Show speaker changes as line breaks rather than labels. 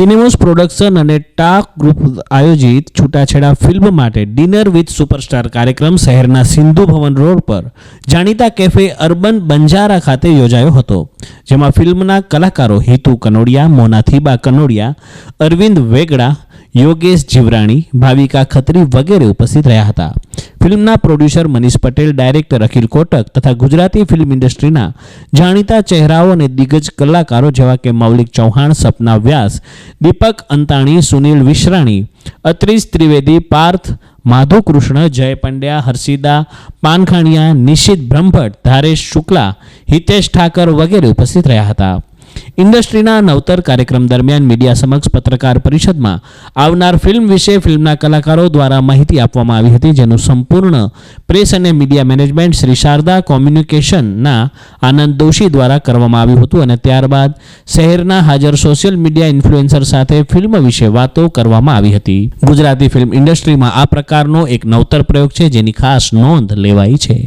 સિનેમોસ production અને Tak group આયોજિત છૂટાછેડા ફિલ્મ માટે ડિનર વિથ સુપરસ્ટાર કાર્યક્રમ શહેરના સિંધુ ભવન રોડ પર જાણીતા કેફે અર્બન બંજારા ખાતે યોજાયો હતો, જેમાં ફિલ્મના કલાકારો હિતુ કનોડિયા મોનાથીબા કનોડિયા, અરવિંદ વેગડા, યોગેશ જીવરાણી, ભાવિકા ખત્રી વગેરે ઉપસ્થિત રહ્યા હતા. ફિલ્મના પ્રોડ્યુસર મનીષ પટેલ, ડાયરેક્ટર અખિલ કોટક તથા ગુજરાતી ફિલ્મ ઇન્ડસ્ટ્રીના જાણીતા ચહેરાઓ અને દિગ્ગજ કલાકારો જેવા કે મૌલિક ચૌહાણ, સપના વ્યાસ, દીપક અંતાણી, સુનિલ વિશ્રાણી, અત્રિશ ત્રિવેદી, પાર્થ માધુ કૃષ્ણ જય પંડ્યા, હર્ષિદા પાનખાણિયા, નિશિત બ્રહ્મભટ્ટ, ધારેશ શુક્લા, હિતેશ ઠાકર વગેરે ઉપસ્થિત રહ્યા હતા. ઇન્ડસ્ટ્રીના નવતર કાર્યક્રમ દરમિયાન મીડિયા સમક્ષ પત્રકાર પરિષદમાં આવનાર ફિલ્મ વિશે ફિલ્મના કલાકારો દ્વારા માહિતી આપવામાં આવી હતી, જેનું સંપૂર્ણ પ્રેસ અને મીડિયા મેનેજમેન્ટ શ્રી શારદા કોમ્યુનિકેશનના આનંદ દોશી દ્વારા કરવામાં આવ્યું હતું અને ત્યારબાદ શહેરના હાજર સોશિયલ મીડિયા ઇન્ફ્લુએન્સર સાથે ફિલ્મ વિશે વાતો કરવામાં આવી હતી. ગુજરાતી ફિલ્મ ઇન્ડસ્ટ્રીમાં આ પ્રકારનો એક નવતર પ્રયોગ છે, જેની ખાસ નોંધ લેવાઈ છે.